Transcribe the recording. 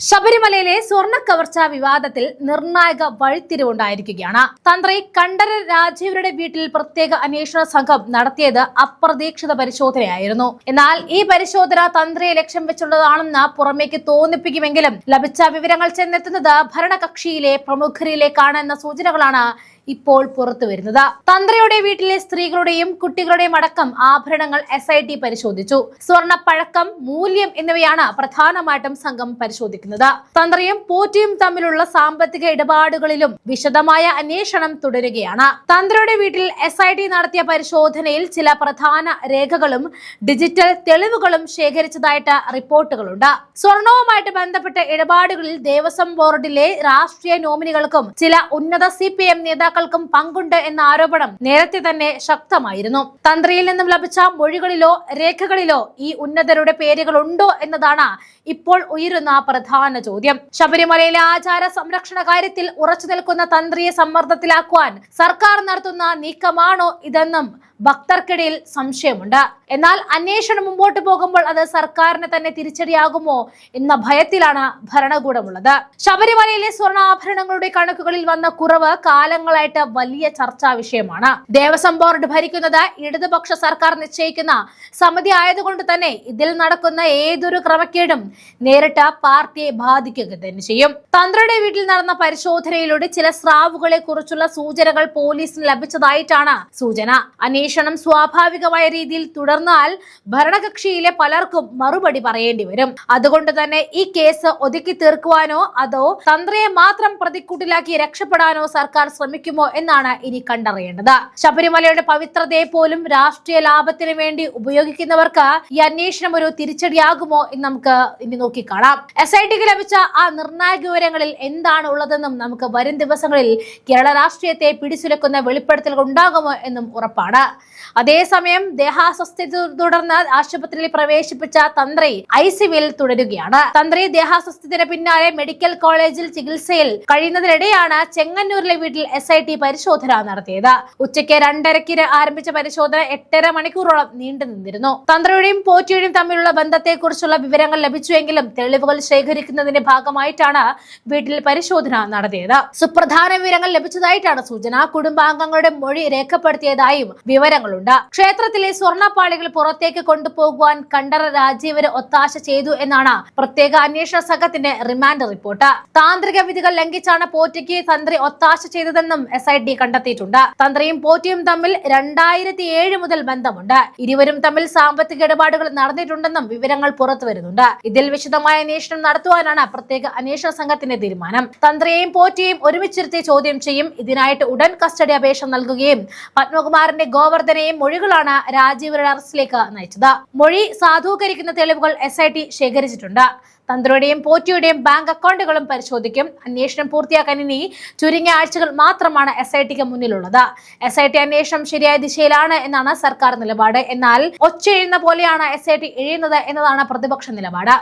ശബരിമലയിലെ സ്വർണ കവർച്ച വിവാദത്തിൽ നിർണായക വഴിത്തിരിവുണ്ടായിരിക്കുകയാണ്. തന്ത്രി കണ്ഠര രാജീവരുടെ വീട്ടിൽ പ്രത്യേക അന്വേഷണ സംഘം നടത്തിയത് അപ്രതീക്ഷിത പരിശോധനയായിരുന്നു. എന്നാൽ ഈ പരിശോധന തന്ത്രിയെ ലക്ഷ്യം വെച്ചുള്ളതാണെന്ന് പുറമേക്ക് തോന്നിപ്പിക്കുമെങ്കിലും ലഭിച്ച വിവരങ്ങൾ ചെന്നെത്തുന്നത് ഭരണകക്ഷിയിലെ പ്രമുഖരിലേക്കാണ് എന്ന സൂചനകളാണ് ഇപ്പോൾ പുറത്തു വരുന്നത്. തന്ത്രിയുടെ വീട്ടിലെ സ്ത്രീകളുടെയും കുട്ടികളുടെയും അടക്കം ആഭരണങ്ങൾ എസ് പരിശോധിച്ചു. സ്വർണ പഴക്കം മൂല്യം എന്നിവയാണ് പ്രധാനമായിട്ടും സംഘം പരിശോധിക്കുന്നത്. തന്ത്രിയും പോറ്റിയും തമ്മിലുള്ള സാമ്പത്തിക ഇടപാടുകളിലും വിശദമായ അന്വേഷണം തുടരുകയാണ്. തന്ത്രിയുടെ വീട്ടിൽ എസ് ഐ ടി നടത്തിയ പരിശോധനയിൽ ചില പ്രധാന രേഖകളും ഡിജിറ്റൽ തെളിവുകളും ശേഖരിച്ചതായിട്ട് റിപ്പോർട്ടുകളുണ്ട്. സ്വർണവുമായിട്ട് ബന്ധപ്പെട്ട ഇടപാടുകളിൽ ദേവസ്വം ബോർഡിലെ രാഷ്ട്രീയ നോമിനികൾക്കും ചില ഉന്നത സി പി എം നേതാക്കൾക്കും പങ്കുണ്ട് എന്ന ആരോപണം നേരത്തെ തന്നെ ശക്തമായിരുന്നു. തന്ത്രിയിൽ നിന്നും ലഭിച്ച മൊഴികളിലോ രേഖകളിലോ ഈ ഉന്നതരുടെ പേരുകളുണ്ടോ എന്നതാണ് ഇപ്പോൾ ഉയരുന്ന പ്രധാന ചോദ്യം. ശബരിമലയിലെ ആചാര സംരക്ഷണ കാര്യത്തിൽ ഉറച്ചു നിൽക്കുന്ന തന്ത്രിയെ സമ്മർദ്ദത്തിലാക്കുവാൻ സർക്കാർ നടത്തുന്ന നീക്കമാണോ ഇതെന്നും ഭക്തർക്കിടയിൽ സംശയമുണ്ട്. എന്നാൽ അന്വേഷണം മുമ്പോട്ട് പോകുമ്പോൾ അത് സർക്കാരിന് തന്നെ തിരിച്ചടിയാകുമോ എന്ന ഭയത്തിലാണ് ഭരണകൂടമുള്ളത്. ശബരിമലയിലെ സ്വർണാഭരണങ്ങളുടെ കണക്കുകളിൽ വന്ന കുറവ് കാലങ്ങളായിട്ട് വലിയ ചർച്ചാ വിഷയമാണ്. ദേവസ്വം ബോർഡ് ഭരിക്കുന്നത് ഇടതുപക്ഷ സർക്കാർ നിശ്ചയിക്കുന്ന സമിതി ആയതുകൊണ്ട് തന്നെ ഇതിൽ നടക്കുന്ന ഏതൊരു ക്രമക്കേടും നേരിട്ട് പാർട്ടിയെ ബാധിക്കുക തന്നെ ചെയ്യും. തന്ത്രിയുടെ വീട്ടിൽ നടന്ന പരിശോധനയിലൂടെ ചില സ്രാവുകളെ കുറിച്ചുള്ള സൂചനകൾ പോലീസിന് ലഭിച്ചതായിട്ടാണ് സൂചന. അന്വേഷണം സ്വാഭാവികമായ രീതിയിൽ തുടർന്നാൽ ഭരണകക്ഷിയിലെ പലർക്കും മറുപടി പറയേണ്ടി വരും. അതുകൊണ്ട് തന്നെ ഈ കേസ് ഒതുക്കി തീർക്കുവാനോ അതോ തന്ത്രിയെ മാത്രം പ്രതിക്കൂട്ടിലാക്കി രക്ഷപ്പെടാനോ സർക്കാർ ശ്രമിക്കുമോ എന്നാണ് ഇനി കണ്ടറിയേണ്ടത്. ശബരിമലയുടെ പവിത്രതയെ പോലും രാഷ്ട്രീയ ലാഭത്തിന് വേണ്ടി ഉപയോഗിക്കുന്നവർക്ക് ഈ അന്വേഷണം ഒരു തിരിച്ചടിയാകുമോ എന്ന് നമുക്ക് ഇനി നോക്കിക്കാണാം. എസ് ഐ ടിക്ക് ലഭിച്ച ആ നിർണായക വിവരങ്ങളിൽ എന്താണ് ഉള്ളതെന്നും നമുക്ക് വരും ദിവസങ്ങളിൽ കേരള രാഷ്ട്രീയത്തെ പിടിച്ചുലക്കുന്ന വെളിപ്പെടുത്തലുകൾ ഉണ്ടാകുമോ എന്നും ഉറപ്പാണ്. അതേസമയം ദേഹാസ്വസ്ഥ്യത്തെ തുടർന്ന് ആശുപത്രിയിൽ പ്രവേശിപ്പിച്ച തന്ത്രി ഐ സിവിൽ തുടരുകയാണ്. തന്ത്രി ദേഹാസ്വസ്ഥ്യത്തിന് പിന്നാലെ മെഡിക്കൽ കോളേജിൽ ചികിത്സയിൽ കഴിയുന്നതിനിടെയാണ് ചെങ്ങന്നൂരിലെ വീട്ടിൽ എസ് ഐ ടി പരിശോധന നടത്തിയത്. ഉച്ചയ്ക്ക് രണ്ടരയ്ക്ക് ആരംഭിച്ച പരിശോധന എട്ടര മണിക്കൂറോളം നീണ്ടു നിന്നിരുന്നു. തന്ത്രിയുടെയും പോറ്റിയുടെയും തമ്മിലുള്ള ബന്ധത്തെക്കുറിച്ചുള്ള വിവരങ്ങൾ ലഭിച്ചുവെങ്കിലും തെളിവുകൾ ശേഖരിക്കുന്നതിന്റെ ഭാഗമായിട്ടാണ് വീട്ടിൽ പരിശോധന നടത്തിയത്. സുപ്രധാന വിവരങ്ങൾ ലഭിച്ചതായിട്ടാണ് സൂചന. കുടുംബാംഗങ്ങളുടെ മൊഴി രേഖപ്പെടുത്തിയതായും വിവരങ്ങളുണ്ട്. ക്ഷേത്രത്തിലെ സ്വർണപ്പാളികൾ പുറത്തേക്ക് കൊണ്ടുപോകുവാൻ കണ്ടറ രാജീവര് ഒത്താശ ചെയ്തു എന്നാണ് പ്രത്യേക അന്വേഷണ സംഘത്തിന്റെ റിമാൻഡ് റിപ്പോർട്ട്. താന്ത്രിക വിധികൾ ലംഘിച്ചാണ് പോറ്റിക്ക് തന്ത്രി ഒത്താശ ചെയ്തതെന്നും എസ് ഐ ഡി കണ്ടെത്തിയിട്ടുണ്ട്. തന്ത്രിയും പോറ്റിയും തമ്മിൽ രണ്ടായിരത്തി ഏഴ് മുതൽ ബന്ധമുണ്ട്. ഇരുവരും തമ്മിൽ സാമ്പത്തിക ഇടപാടുകൾ നടന്നിട്ടുണ്ടെന്നും വിവരങ്ങൾ പുറത്തു വരുന്നുണ്ട്. ഇതിൽ വിശദമായ അന്വേഷണം നടത്തുവാനാണ് പ്രത്യേക അന്വേഷണ സംഘത്തിന്റെ തീരുമാനം. തന്ത്രിയെയും പോറ്റിയെയും ഒരുമിച്ചിരുത്തി ചോദ്യം ചെയ്യും. ഇതിനായിട്ട് ഉടൻ കസ്റ്റഡി അപേക്ഷ നൽകുകയും പത്മകുമാറിന്റെ ഗോവർദ്ധനെയും മൊഴികളാണ് രാജീവരുടെ അറസ്റ്റിലേക്ക് നയിച്ചത്. മൊഴി സാധൂകരിക്കുന്ന തെളിവുകൾ എസ് ഐ ടി ശേഖരിച്ചിട്ടുണ്ട്. തന്ത്രിയുടെയും പോറ്റിയുടെയും ബാങ്ക് അക്കൗണ്ടുകളും പരിശോധിക്കും. അന്വേഷണം പൂർത്തിയാക്കാൻ ഇനി ചുരുങ്ങിയ ആഴ്ചകൾ മാത്രമാണ് എസ് ഐ ടിക്ക് മുന്നിലുള്ളത്. എസ് ഐ ടി അന്വേഷണം ശരിയായ ദിശയിലാണ് എന്നാണ് സർക്കാർ നിലപാട്. എന്നാൽ ഒച്ചയെഴുന്ന പോലെയാണ് എസ് ഐ ടി എഴുതുന്നത് എന്നതാണ് പ്രതിപക്ഷ നിലപാട്.